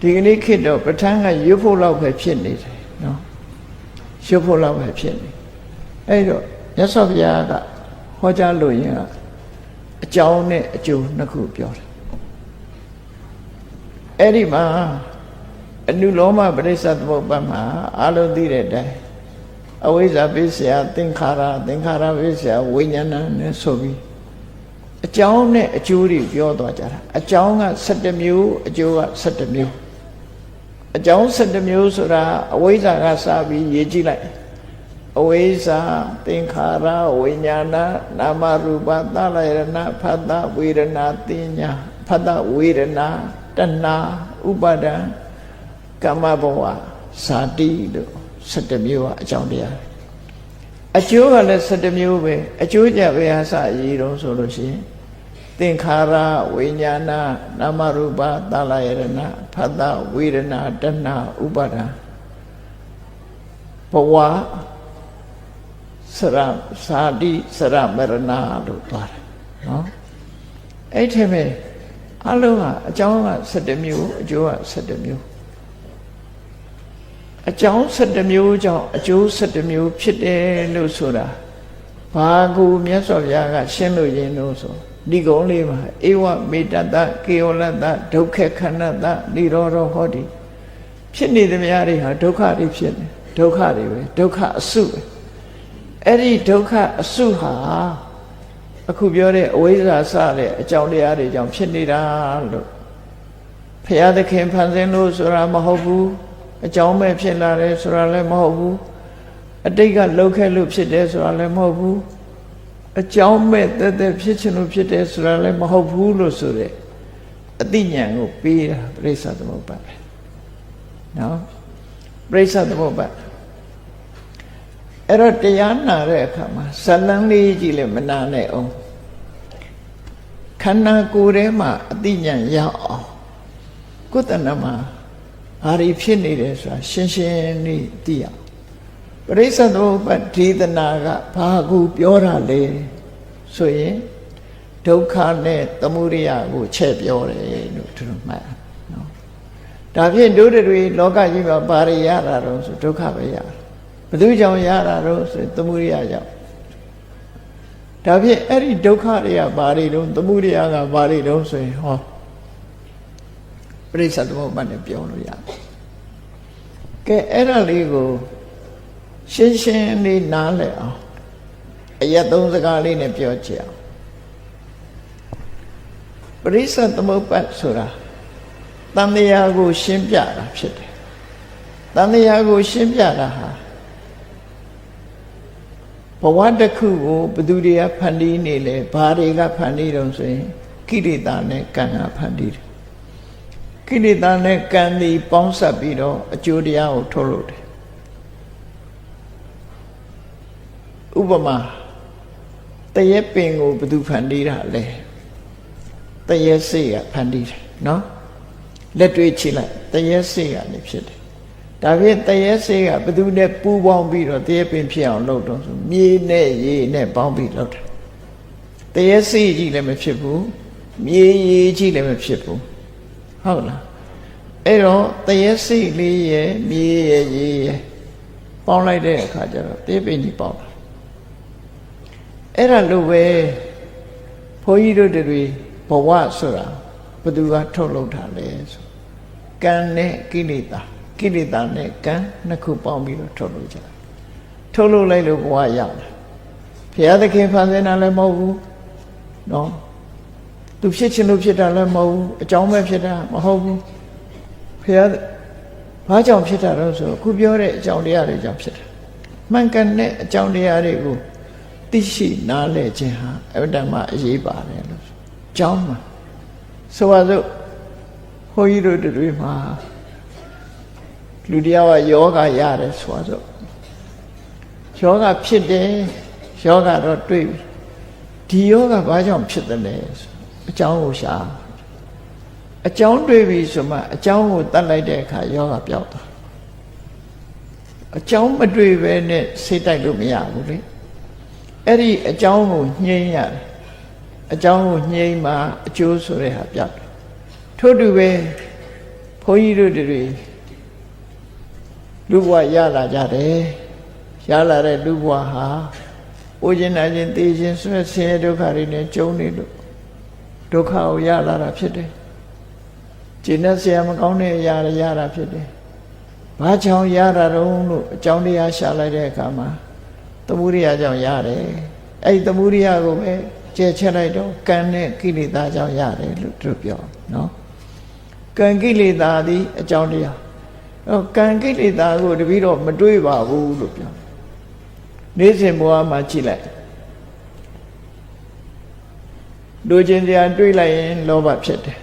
ဒီကနေ့ခေတ်တော့ပဋ္ဌာန်းကရွတ်ဖို့လောက်ပဲဖြစ်နေတယ်နော်ရွတ်ဖို့လောက်ပဲဖြစ်နေအဲ့တော့မြတ်စွာဘုရားကဟောကြားလို့ရင်ကအကြောင်းနဲ့အကျိုးနှစ်ခုပြောတယ်အဲ့ဒီမှာအနုလောမပရိစ္ဆသမုပ္ပါမှာအလုံးသိတဲ့အတိုင်းအဝိဇ္ဇာပိစ္ဆယသင်္ခါရသင်္ခါရပိစ္ဆယဝိညာဏနဲ့ဆိုပြီးအကြောင်းနဲ့အကျိုးတွေပြောသွားကြတာအကြောင်းက7မျိုးအကျိုးက7မျိုး အကြောင်း7မျိုးဆိုတာအဝိဇ္ဇာကစပြီးရေးကြည့်လိုက်အဝိဇ္ဇာသင်္ခါရဝိညာဏနာမရူပသလယရဏဖတ်တဝေဒနာတင်ညာဖတ်တဝေဒနာတဏှာဥပါဒံကမ္မဘဝဇာတိလို့7မျိုးကအကြောင်းတရားအကျိုးကလည်း7မျိုးပဲအကျိုးကြပဲဟာစအရေးတော့ဆိုလို့ရှိရင် သင်္ခါရဝိညာဏနာမရူပသလယရဏဖတ်တဝေဒနာတဏှာဥပါဒံဘဝစရစာတိစရမရဏလို့သွားတယ်နော်အဲ့ထက်ပဲအလုံးကအကြောင်းက7မျိုးအကျိုးက7မျိုးအကြောင်း7မျိုးကြောင့်အကျိုး7မျိုးဖြစ်တယ်လို့ဆိုတာဘာကူမြတ်စွာဘုရားကရှင်းလို့ရင်းလို့ဆို ဒီကုန်းလေးမှာဧဝမေတ္တကေဝလတ္တဒုက္ခခဏတនិရောဓဟောတိဖြစ်နေသမျှတွေဟာဒုက္ခတွေဖြစ်နေဒုက္ခတွေပဲဒုက္ခအစုပဲအဲ့ဒီဒုက္ခအစုဟာအခုပြောတဲ့အဝိဇ္ဇာစတဲ့အကြောင်းတရားတွေကြောင့်ဖြစ်နေတာလို့ဖရာသခင်ဖန်ဆင်းလို့ဆိုတာမဟုတ်ဘူးအကြောင်းပဲဖြစ်လာတယ်ဆိုတာလည်းမဟုတ်ဘူးအတိတ်ကလှုပ်ခဲလို့ဖြစ်တယ်ဆိုတာလည်းမဟုတ်ဘူး အကြောင်းမဲ့တက်တက်ဖြစ်ချင်လို့ဖြစ်တယ်ဆိုတာလည်းမဟုတ်ဘူးလို့ဆိုတဲ့အသိဉာဏ်ကိုပေးတာပြိဿသမုပ္ပါပဲနော်ပြိဿသမုပ္ပါအဲ့တော့တရားနာတဲ့အခါမှာဇလန်းလေးကြည့်လဲမနာနဲ့အောင်ခန္ဓာကိုယ်ထဲမှာအသိဉာဏ်ရအောင်ကိုယ်တဏ္ဍမှာဘာတွေဖြစ်နေတယ်ဆိုတာရှင်းရှင်းလေးသိရအောင် ပရိစ္ဆသမုပ္ပါဒေသနာကဘာကူပြောတာလဲဆိုရင်ဒုက္ခနဲ့သမုဒယကိုချဲ့ပြောတယ်လို့သူတို့မှတ်နော်ဒါဖြင့်တို့တွေလောကကြီးမှာဘာတွေရတာတော့ဆိုဒုက္ခပဲရတာဘယ်သူကြောင့်ရတာတော့ဆိုသမုဒယကြောင့်ဒါဖြင့်အဲ့ဒီဒုက္ခတွေကဘာတွေတော့သမုဒယကဘာတွေတော့ဆိုရင်ဟောပရိစ္ဆသမုပ္ပါနဲ့ပြောလို့ရတယ်ကဲအဲ့ဒါလေးကို ရှင်းရှင်းလေးနားလည်အောင်အရက်သုံးစကားလေးနဲ့ပြောချင်အောင်ပရိစ္ဆသမုပ္ပါဆိုတာတန်တရားကို ရှင်းပြတာဖြစ်တယ်တန်တရားကို ရှင်းပြတာဟာဘဝတစ်ခုကိုဘယ်သူတွေကဖန်တီးနေလဲဘာတွေကဖန်တီးတော့ဆိုရင်ကိရိတာနဲ့ကံကဖန်တီးတယ်ကိရိတာနဲ့ကံဒီပေါင်းစပ်ပြီးတော့အကျိုးတရားကိုထုတ်လို့တယ် ပမာတရက်ပင်ကိုဘယ်သူဖန်တီးတာလဲတရက်စိတ်ကဖန်တီးတယ်နော်လက်တွေ့ချိလိုက်တရက်စိတ်ကနေဖြစ်တယ်ဒါဖြင့်တရက်စိတ်ကဘယ်သူနဲ့ပူးပေါင်းပြီးတော့တရက်ပင်ဖြစ်အောင်လုပ်တော့ဆိုမြေနဲ့ရေနဲ့ပေါင်းပြီးလုပ်တယ်တရက်စိတ်ကြီးလည်းမဖြစ်ဘူးမြေရေကြီးလည်းမဖြစ်ဘူးဟုတ်လားအဲ့တော့တရက်စိတ်လေးရဲ့မြေရဲ့ရေရဲ့ပေါင်းလိုက်တဲ့အခါကျတော့တရက်ပင်ကြီးပေါင်းတာ အဲ့ဒါလို့ပဲဘုန်းကြီးတို့တွေဘဝဆိုတာဘယ်သူကထုတ်လုပ်တာလဲဆိုကံနဲ့ကိလေသာကိလေသာနဲ့ကံနှစ်ခုပေါင်းပြီးတော့ထုတ်လုပ်ကြတယ်ထုတ်လုပ်လိုက်လို့ဘဝရောက်တယ်ဘုရားသခင်ဖန်ဆင်းတာလည်းမဟုတ်ဘူးနော်သူဖြစ်ချင်လို့ဖြစ်တာလည်းမဟုတ်ဘူးအကြောင်းပဲဖြစ်တာမဟုတ်ဘူးဘုရားဘာကြောင့်ဖြစ်တာလဲဆိုအခုပြောတဲ့အကြောင်းတရားတွေကြောင့်ဖြစ်တာမှန်ကန်တဲ့အကြောင်းတရားတွေကို သိရှိနားလည်ခြင်းဟာအဝတ္တမအရေးပါတယ်လို့ကျောင်းမှာဆိုပါစို့ဘုန်းကြီးတို့တွေမှာလူတရားကယောဂရတယ်ဆိုပါစို့ယောဂဖြစ်တယ်ယောဂတော့တွေ့ပြီဒီယောဂဘာကြောင့်ဖြစ်တယ်လဲဆိုအကြောင်းကိုရှာအကြောင်းတွေ့ပြီဆိုမှအကြောင်းကိုတတ်လိုက်တဲ့အခါယောဂပျောက်သွားအကြောင်းမတွေ့ပဲနဲ့စိတ်တိုက်လို့မရဘူးလေ အဲ့ဒီအကြောင်းကိုညှိရတယ်အကြောင်းကိုညှိမှအကျိုးဆိုတဲ့ဟာပြတ်ထို့တူပဲဘဘုန်းကြီးတို့တွေလူဘဝရလာကြတယ်ရလာတဲ့လူဘဝဟာအိုးခြင်းနာခြင်းသိခြင်းဆွဲဆင်းရဲဒုက္ခတွေနဲ့ကြုံနေလို့ဒုက္ခကိုရလာတာဖြစ်တယ်ကျင့်တဲ့ဆရာမကောင်းတဲ့အရာတွေရတာဖြစ်တယ်ဘာကြောင့်ရတာတုံးလို့အကြောင်းတရားရှာလိုက်တဲ့အခါမှာ သမုဒိယကြောင့်ရတယ်အဲ့ဒီသမုဒိယကိုပဲကျဲချက်လိုက်တော့ကံနဲ့ကိလေသာကြောင့်ရတယ်လို့သူပြောနော်ကံကိလေသာသည်အကြောင်းတရားအဲကံကိလေသာကိုတပည့်တော့မတွေးပါဘူးလို့ပြောနေ့စဉ်ဘဝမှာကြည့်လိုက်လူချင်းတရားတွေးလိုက်ရင်လောဘဖြစ်တယ်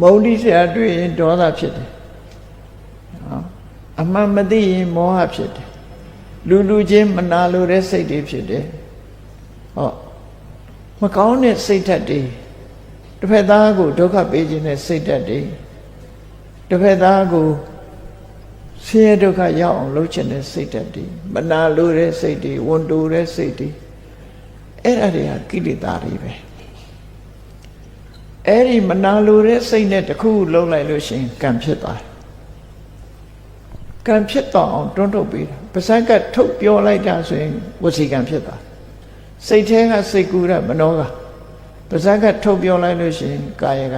မုန်းတိဆရာတွေးရင်ဒေါသဖြစ်တယ်နော်အမှန်မသိရင်မောဟဖြစ်တယ် လူလူချင်းမနာလိုတဲ့စိတ်တွေဖြစ်တယ်ဟောမကောင်းတဲ့စိတ်ဓာတ်တွေတစ်ဖက်သားကိုဒုက္ခပေးခြင်းတဲ့စိတ်ဓာတ်တွေတစ်ဖက်သားကိုဆင်းရဲဒုက္ခရောက်အောင်လုပ်ချင်တဲ့စိတ်ဓာတ်တွေမနာလိုတဲ့စိတ်တွေဝန်တိုတဲ့စိတ်တွေအဲ့ဒါတွေကကိလေသာတွေပဲအဲ့ဒီမနာလိုတဲ့စိတ်နဲ့တခုလုံးလိုက်လို့ရှိရင်ကံဖြစ်သွားတယ် ကံဖြစ်တော့အောင်တွန်းထုတ်ပေးတာပါဇက်ကထုတ်ပြောလိုက်တာဆိုရင်ဝစီကံဖြစ်သွားစိတ်แท้ကစိတ်ကူးရမနောကပါဇက်ကထုတ်ပြောလိုက်လို့ရှိရင်ကာယက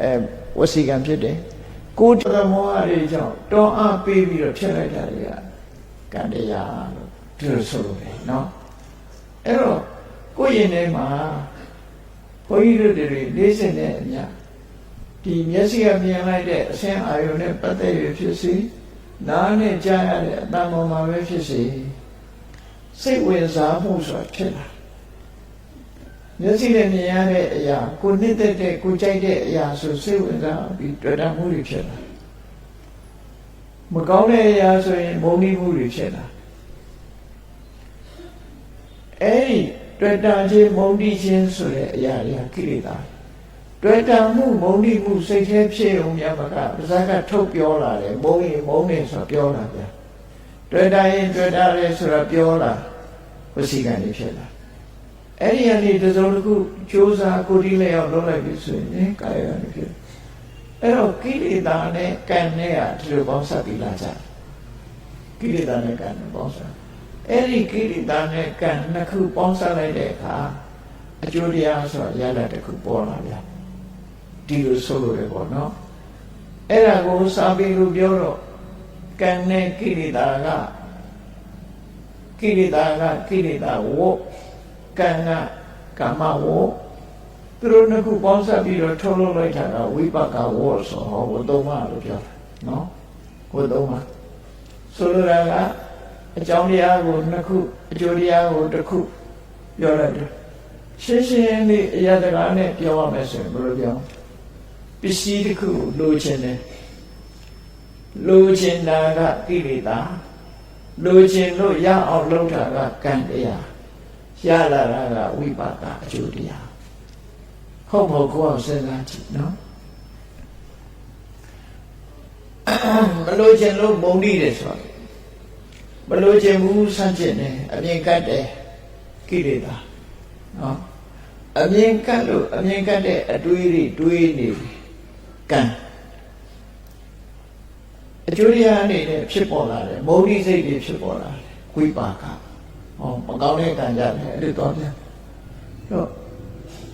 အဲဝစီကံဖြစ်တယ်ကိုယ်တမောဟတွေကြောင့်တွန်းအားပေးပြီးတော့ဖြစ်လိုက်တာတွေကကံတရားလို့ဒီလိုဆိုလို့ပဲเนาะအဲ့တော့ကိုယ့်ရင်ထဲမှာဘုန်းကြီးတို့တွေလေးစင်တဲ့အမြဒီမျက်စိကမြင်လိုက်တဲ့အဆင်းအာရုံနဲ့ပတ်သက်ရဖြစ်စီ နားနဲ့ကြားရတဲ့အတန်ပေါ်မှာပဲဖြစ်စီစိတ်ဝင်စားမှုဆိုတာဖြစ်လာမျက်စိနဲ့မြင်ရတဲ့အရာကိုနှစ်သက်တဲ့ကိုကြိုက်တဲ့အရာဆိုစိတ်ဝင်စားပြီးတွေ့တာမှုတွေဖြစ်လာမကောင်းတဲ့အရာဆိုရင်မုန်းမိမှုတွေဖြစ်လာအဲ့ဒီတွေ့တာချင်းမုန်းတိချင်းဆိုတဲ့အရာတွေကကိလေသာတွေ့ တာမှုမုန်းတိမှုစိတ်แท้ဖြစ်အောင်မြတ်မကပါဇာကထုတ်ပြောလာတယ်မုန်းရင်မုန်းနေဆိုပြောလာဗျာတွေ့တာရင်တွေ့တာလေဆိုတော့ပြောလာဝစီကံတွေဖြစ်လာအဲ့ဒီအနေတစ်စုံတစ်ခုစ조사ကိုတိလည်းရောက်လုပ်လိုက်ပြီဆိုရင်ကာယကံတွေဖြစ်အဲ့တော့ကိလေသာနဲ့ကံနဲ့ကဒီလိုပေါင်းစပ်ပြီးလာကြကိလေသာနဲ့ကံနဲ့ပေါင်းစပ်အဲ့ဒီကိလေသာနဲ့ကံနှစ်ခုပေါင်းစပ်လိုက်တဲ့အခါအကျိုးတရားဆိုရလာတစ်ခုပေါ်လာဗျာ ဒီလိုဆိုလို့ရပေါ့နော်အဲ့ဒါကိုစာပေလိုပြောတော့ကံနဲ့ကိလေသာကကိလေသာကကိလေသာဝတ်ကံကကာမဝတ်သူတို့နှစ်ခုပေါင်းစပ်ပြီးတော့ထုတ်လုပ်လိုက်တာကဝိပကဝတ်ဆိုဟောဝတ်သုံးပါလို့ပြောတာနော်ဝတ်သုံးပါဆိုလိုတာကအကြောင်းတရားကိုနှစ်ခုအကျိုးတရားကိုတစ်ခုပြောလိုက်တယ်ရှင်းရှင်းလေးအရာတကားနဲ့ပြောရမယ်ဆိုရင်ဘယ်လိုပြော ပစ္စည်းတစ်ခုလိုချင်တယ်လိုချင်တာကကိလေသာလိုချင်လို့ရအောင်လုပ်တာကကံတရားရလာတာကဝိပါကအကျိုးတရားဟုတ်မဟုတ်ကိုယ်စဉ်းစားကြည့်နော်မလိုချင်လို့မုန်းနေတယ်ဆိုတော့မလိုချင်ဘူးဆန့်ကျင်တယ်အမြင်ကတ်တယ်ကိလေသာနော်အမြင်ကတ်လို့အမြင်ကတ်တဲ့အတွေးတွေတွေးနေ ကံအကျိုးတရားအနေနဲ့ဖြစ်ပေါ်လာတယ်မုန်းတိစိတ်တွေဖြစ်ပေါ်လာတယ်ဝိပါကဟောမကောင်းတဲ့ကံကြတယ်အဲ့ဒီတော့ပြန်တော့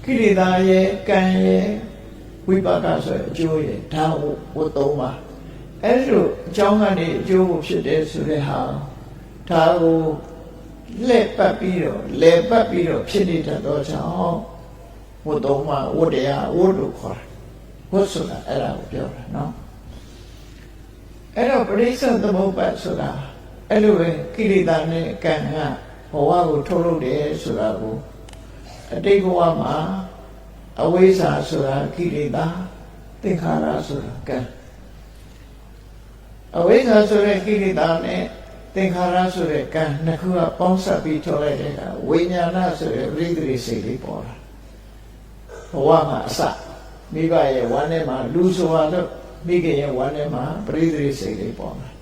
ကိလေသာရဲ့ကံရဲ့ဝိပါကဆိုအကျိုးရဲ့ဒါဝတ်သုံးပါအဲ့လိုအကြောင်းကနေအကျိုးကိုဖြစ်တယ်ဆိုတဲ့ဟာဒါကိုလက်ပတ်ပြီးတော့လဲပတ်ပြီးတော့ဖြစ်နေတတ်သောကြောင့်ဝတ်သုံးပါဝတ်တရားဝတ်လို့ခေါ်တယ် ဝတ်ဆိုတာအဲ့ဒါကိုပြောတာနော်အဲ့တော့ပရိစ္ဆေသမုပ္ပါဆိုတာအဲ့လိုပဲကိလေသာနဲ့ကံကဘဝကိုထုတ်လုပ်တယ်ဆိုတာကိုအတိတ်ဘဝမှာအဝိဇ္ဇာဆိုတာကိလေသာသင်္ခါရဆိုတာကံအဝိဇ္ဇာဆိုတဲ့ကိလေသာနဲ့သင်္ခါရဆိုတဲ့ကံနှစ်ခုကပေါင်းစပ်ပြီးထုတ်လိုက်တဲ့အခါဝိညာဏဆိုတဲ့ပရိသေရိစိတ်လေးပေါ်လာဘဝမှာအစ မိဘရဲ့ဝမ်းထဲမှာလူဆိုတော့မိခင်ရဲ့ဝမ်းထဲမှာပရိသေရိစိတ်လေးပေါ်လာ